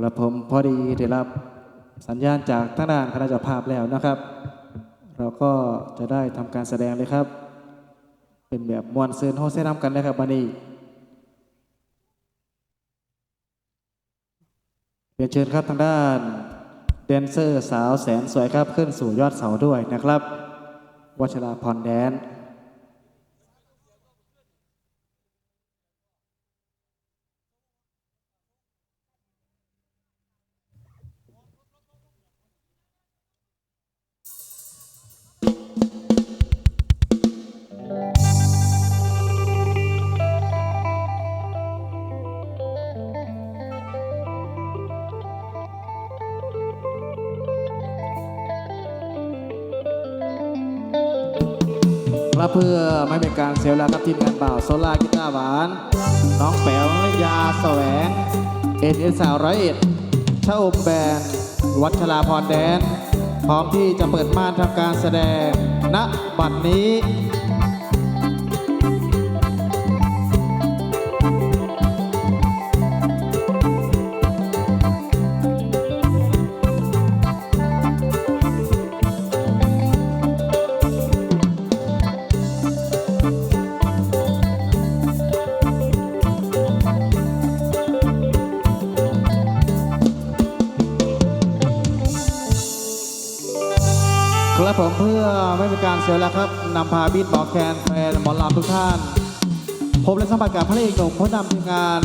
กระผมพอดีได้รับสัญญาณจากทางด้านคณะเจ้าภาพแล้วนะครับ เราก็จะได้ทำการแสดงเลยครับ เป็นแบบมวนเซินโฮเซนัมกันนะครับบันนี้เรียนเชิญครับทางด้านแดนเซอร์สาวแสนสวยครับ ขึ้นสู่ยอดเสาด้วยนะครับ วัชราพรแดน และเพื่อไม่เป็นการเสียเวลากับทีมงานบ่าวโซลากีตาร์หวาน น้องแป๋วยาแสวง เอ็นเอสาวร้อยเอ็ดชาอมแบนวัชราพรแดน พร้อมที่จะเปิดม่านทำการแสดงณบัดนี้ ไม่เป็นการเสียเวลาครับนำพาบีทบอกแคนแฟนหมอลำทุกท่านพบและสัมผัสกับพระเอกหนุ่มผู้นำทีมงาน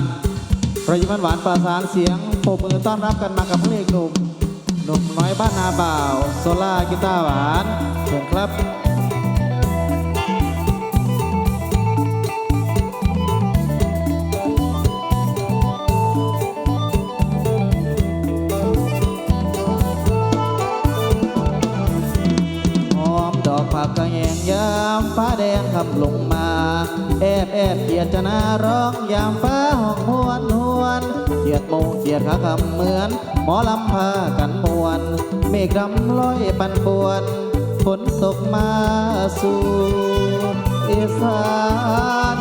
ประยุทธ์หวานประสานเสียงปรบมือต้อนรับกันมากับพระเอกหนุ่มหนุ่มน้อยบ้านนาบ่าว โซล่ากีตาร์หวานเชิญครับ ยามฟ้าแดงคำลงมา แอบแอบเกียดจะนาร้องยามฟ้าห้องหวนหวนเกียดโมงเกียดขาคำเหมือน หมอลำพากันมวน เมฆดำลอยปันป่วนฝนตกมาสู่อีสาน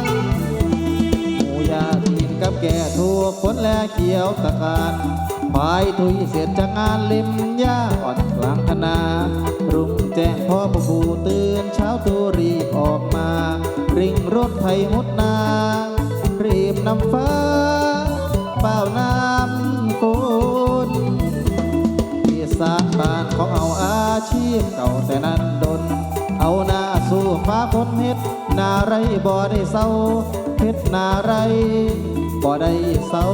หมูยาทินกับแก่ถูกฝนแลเขียวตะการ ควายทุยเสร็จจากงานเลิมหญ้าอ่อนกลางคณารุ่งแจ้งพ่อผู้ผู้ตื่นเช้าตูรีบออกมาริ่งรถไถมุดนา รีบนำฟ้า เป้าน้ำฝนปีศาจบ้านของเอาอาชีพเก่าแต่นั้นดน เอาหน้าสู้ฟ้าฝนเฮ็ดนาไรบ่ได้เศร้าเฮ็ดนาไรบ่ได้เศร้า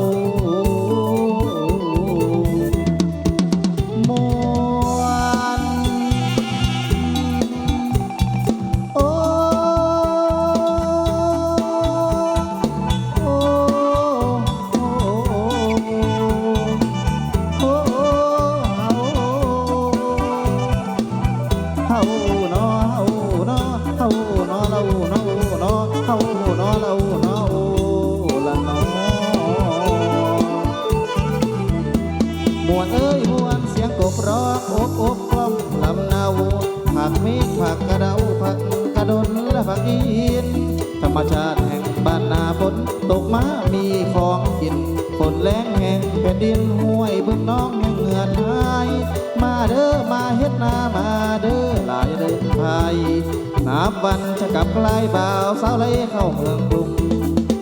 กับกลับไกลบ่าวสาวไหลเข้าเมืองกรุง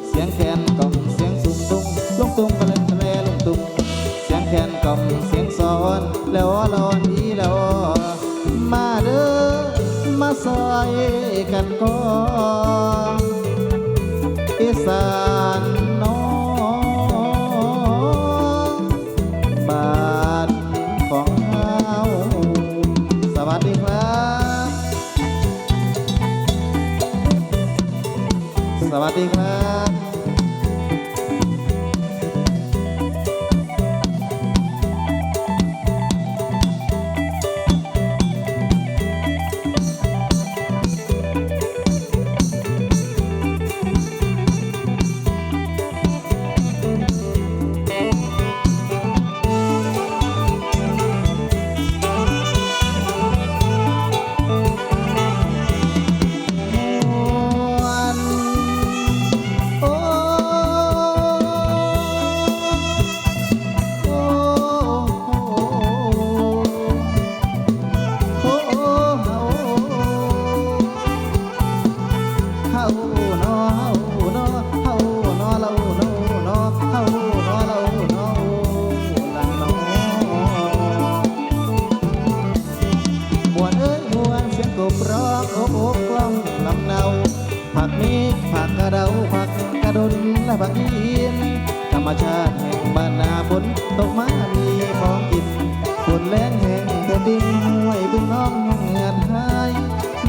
เสียงแคนกล่อมเสียงสุงตุ้งลงตุ้งกะเล่นทะเลลงตุ้งเสียงแคนกล่อมเสียงสอนแล้วลอนอีแล้วมาเด้อมาซอยกันก่อนอีสาน ครั นตกมามีของกินฝนแรงแห่งแผ่นดินห้วยบึงน้องยังเหงือดหาย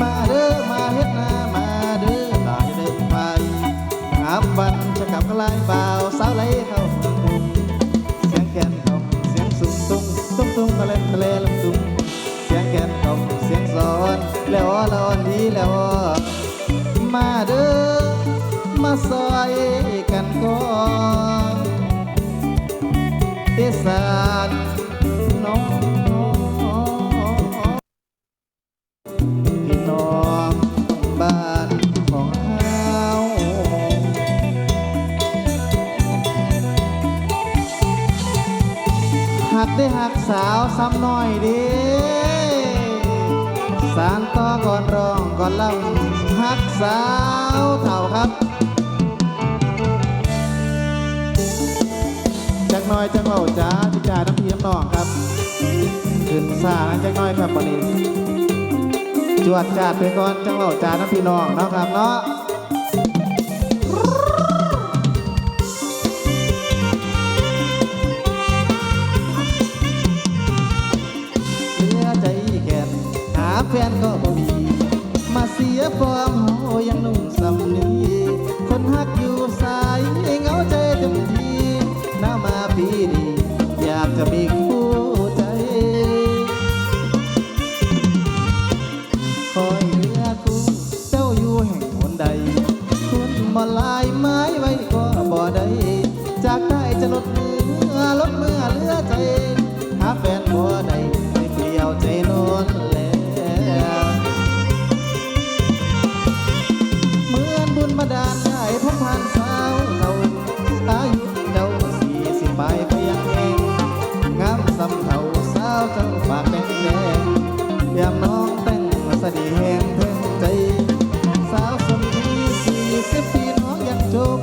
มาเด้อมาเฮ็ดนามาเด้อตายเดินไปหามวันจะกลับกลายเปล่าสาวไหลเข้าทุ่งเสียงแก่นของเสียงสุงตุ้งตุ้งตุ้งทะเลทะเลลำตุ้งเสียงแก่นของเสียงสอนแล้วอ่อนละอ่อนดีแล้วมาเด้อมาซอยกันก่อน เอสานน้องพี่น้องบ้านของเฮาหักได้หักสาวซ้ำน้อยเดีสารต่อก่อนร้องก่อนเล่าฮักสาวเท่าครับ น้อยจักเล่าจ้าพี่จ่าน้ำเพียมน้องครับขึ้นซานะจักหน้อยครับวันนี้จวดจาดไปก่อนจักเล่าจ้าน้ำพี่น้องเนาะครับเนาะเหลือใจแก่นหาแฟนก็บ่มีมาเสียฟอร์มเฮายังนุ่งสำนีคนฮักอยู่ ใจ สาวสมทีสี่สิบปีน้องยังจบ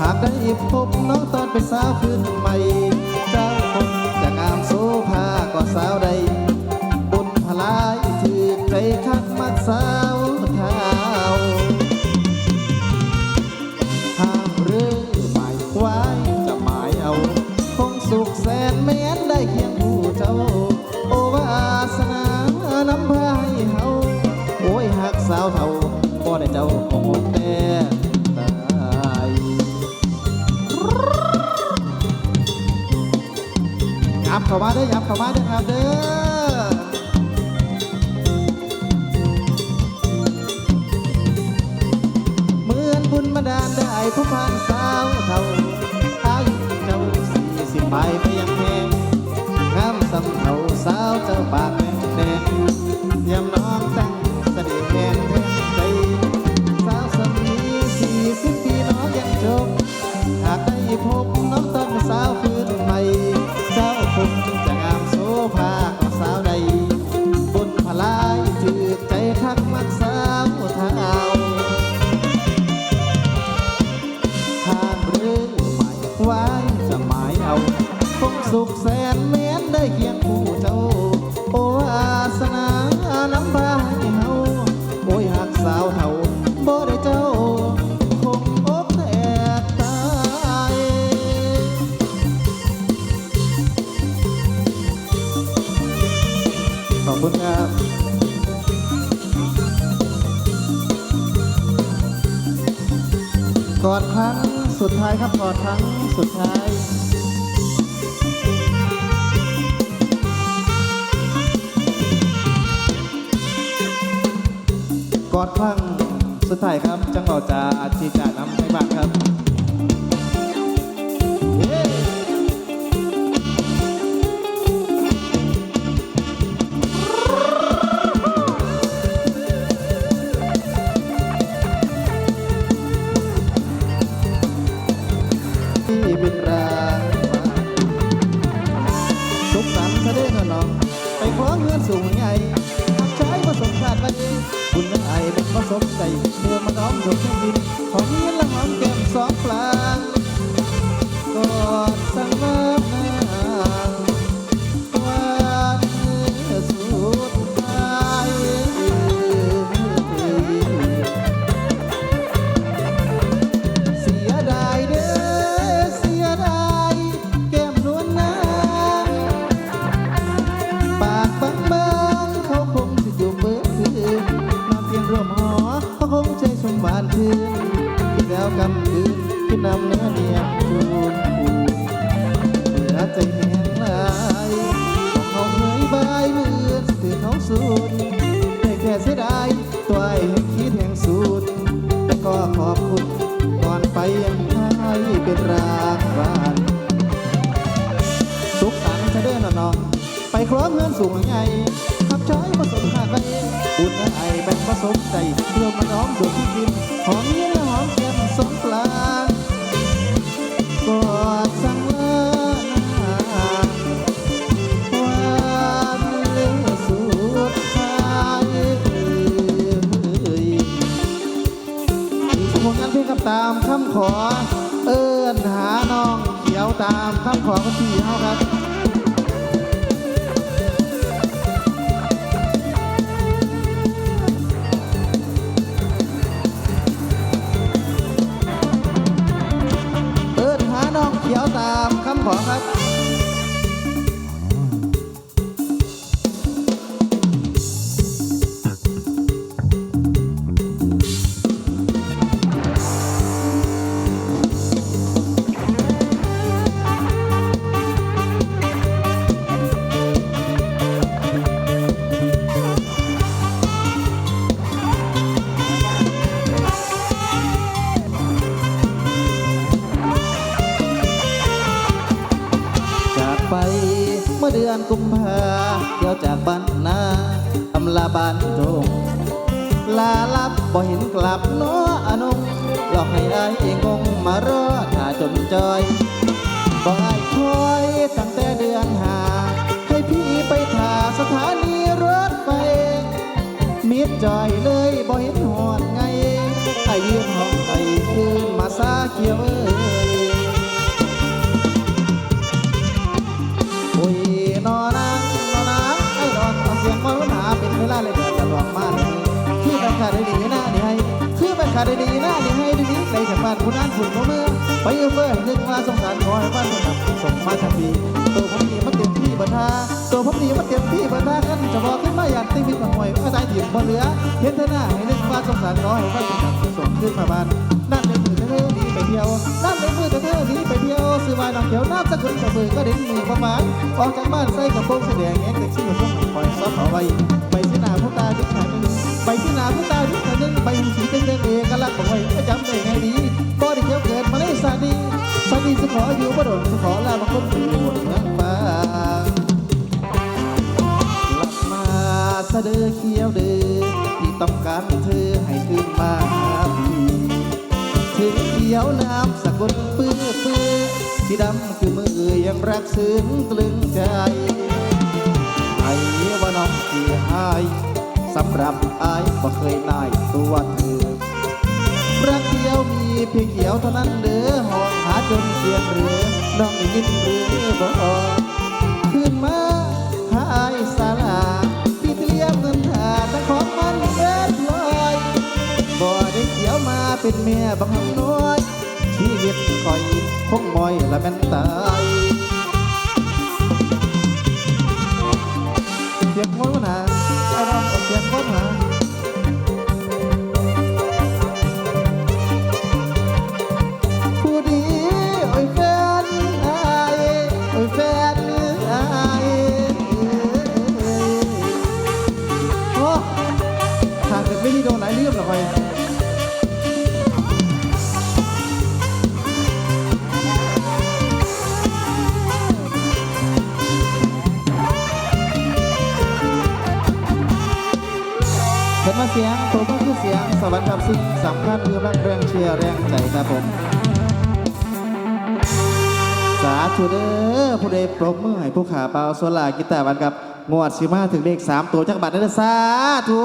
หากได้พบน้องตอนเป็นสาวขึ้นใหม่ เจ้าคงจะงามโซภาก็สาวใด บุญพลายถือใจคักมักสาว แต่ตายยับเข้ามาเด้อยับเข้ามาเด้อครับเด้อเมือนบุญมาดาลได้ผู้พันสาวเท่าอายุเจ้าสี่สิบไปไปยังแพงงามสำเท่าสาวเจ้าปากแดงยามน้องแต่ง สุดท้ายครับกอดครั้งสุดท้าย กอดครั้งสุดท้ายครับ จังหวะจะอาชีจะนำให้บ้านครับ สูงใหญ่ขับใช้ผสมขาดไปอุ่นและไอแบ่งผสมใจเพื่อมาน้องดูที่ดินหอมเนื้อหอมแก้มสงกลางกอดสั่งลาวันเลี้ยวสุดท้ายเอ่ยผลงานเพลงกับตามคำขอ เอิ้นหาน้องเขียวตามคำขอคนที่เฮาครับ กลับน้ออนุหลอกให้อายเองงมารอถ้าจนจอยบ่ายคอยตั้งแต่เดือนหา ให้พี่ไปถ่าสถานีรถไฟมิดจอยเลยบ่เห็นหอดไงไอ้ยืมห้องไอ้คืนมาซาเขียวเอ้าดดีหน้านี่ให้ดีในฉันบ้านคุณนั่นฝุ่นเมื่อไปเอื้อเฟื้อให้นึกว่าสงสารขอให้บ้านคนนับส่งมาทันทีตัวผมนี่มันเต็มที่บันทาตัวผมนี่มันเต็มที่บันทากันจะบอกขึ้นมาอย่างติ้งมิดมาห่วยก็ได้ถิ่มบ่เหลือเห็นเธอหน้าให้นึกว่าสงสารขอให้บ้านคนนับส่งขึ้นมาบ้านนั่นในมือเธอหนีไปเที่ยวนั่นในมือเธอหนีไปเที่ยวซื้อมาน้ำเขียวน้ำสักุลกระเบือก็เด่นมือประมาณออกจากบ้านใส่กระโปรงแสดงแง่เด็กชิ้นหัวช่องคอยซับเอาไว้ไปที่หน้าผู้ตาดิขาหนึ่งไปที่หน้าผู้ตาดิขาหนึ่งไปสีเต้นเต้นเอยก็จำได้ไงดีก็ได้เที่ยวเกิดมาในสาดีสาดีสขออยู่บ่โดนสขอลาบางคนอยู่บนเมืองฟ้ากลับมาสะเดือเขียวเดือที่ต้องการเธอให้คืนมาพี่ถึงเขียวน้ำสกุลปื้อเปื้อสีดำคือมือยังรักซึ้งตลึงใจไอ้ว่าน้องเสียหายสำหรับไอ้บ่เคยนายตัวเธ รักเดียวมีเพียงเขียวเท่านั้นเด้อห้องหาจนเสียงเรือน้องได้ยินหรือบ่ขึ้นมาหาไอ้สาลาพี่เตรียมเงินถาแต่ของมันเรียบร้อยบ่ได้เขียวมาเป็นเมียบังคับน้อยชีวิตคอยคงมอยละแม่นตายเสียงคนหาไอ้น้องเอาเสียงคนหา ครับสิ่งสำคัญคือรักแรงเชียร์แรงใจครับผม สาธุเด้อผู้ใดปรบมือให้ผู้ขาเปล่าโซลากีตาร์วันครับงวดสิมาถึงเลขสามตัวจักบัตรเด้อสาธุ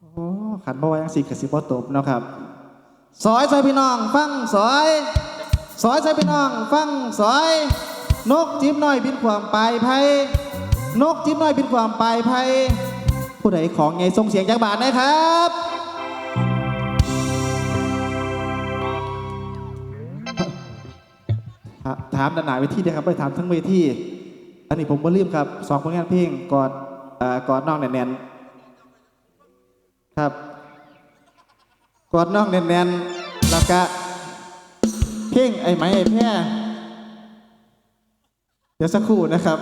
โอ้ขันบ่ว่ายังสี่กับสิบ่ตบเนาะครับสอยซอยพี่น้องฟังสอยสอยซอยพี่น้องฟังสอย นกจิ้มน้อยบินความปลายไพนกจิ้มน้อยบินความปลายไพ ผู้ใดของไงส่งเสียงจากบาทนะครับถาถามด้านหน้าเวทีนะครับไปถามทั้งเวทีอันนี้ผมก็ลืมครับสองผลงานเพลงกอดอ่อกอดน้องแน่นๆครับกอดน้องแน่นๆแล้วก็เพ่งไอ้ไหมไอ้แพร่เดี๋ยวสักครู่นะครับ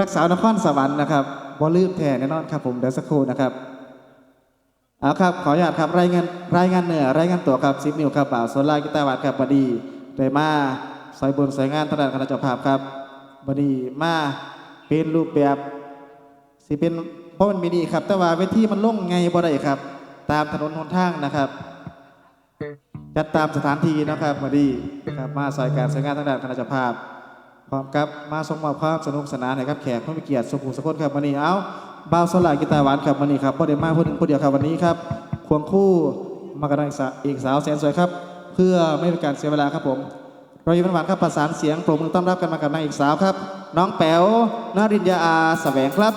รักษานครสวรรค์นะครับ บ่ลืมแท้แน่นอนครับผมเดี๋ยวสักครู่นะครับเอาครับขออนุญาตครับรายงานรายงานเหนือรายงานตัวครับซิปนิวครับบ่าวโซล่ากิตาร์วัดครับบดีได้มาซอยบนสวยงานทาดคณะเจ้าภาพครับบดีมาเป็นรูปแบบสิเป็นเพราะมันมีดีครับ แต่ว่าเวทีมันล่งไงบ่ได้ครับ ตามถนนหนทางนะครับจัดตามสถานที่นะครับบดีครับมาซอยการสวยงานทาดคณะเจ้าภาพ พร้อมกับมาส่งมอบความสนุกสนานให้กับแขกผู้มีเกียรติสมภูสกุลครับวันนี้เอาบ่าวสลายกีตาร์หวานครับวันนี้ครับพ่อเดมาพูดถึงคนเดียวครับวันนี้ครับควงคู่มากันอีกสาวอีกสาวแสนสวยครับ เพื่อไม่เป็นการเสียเวลาครับผมเราอยู่เป็นหวานครับประสานเสียงปรบมือต้อนรับกันมากับนางอีกสาวครับ น้องแป๋วนารินยาอาแสวงครับ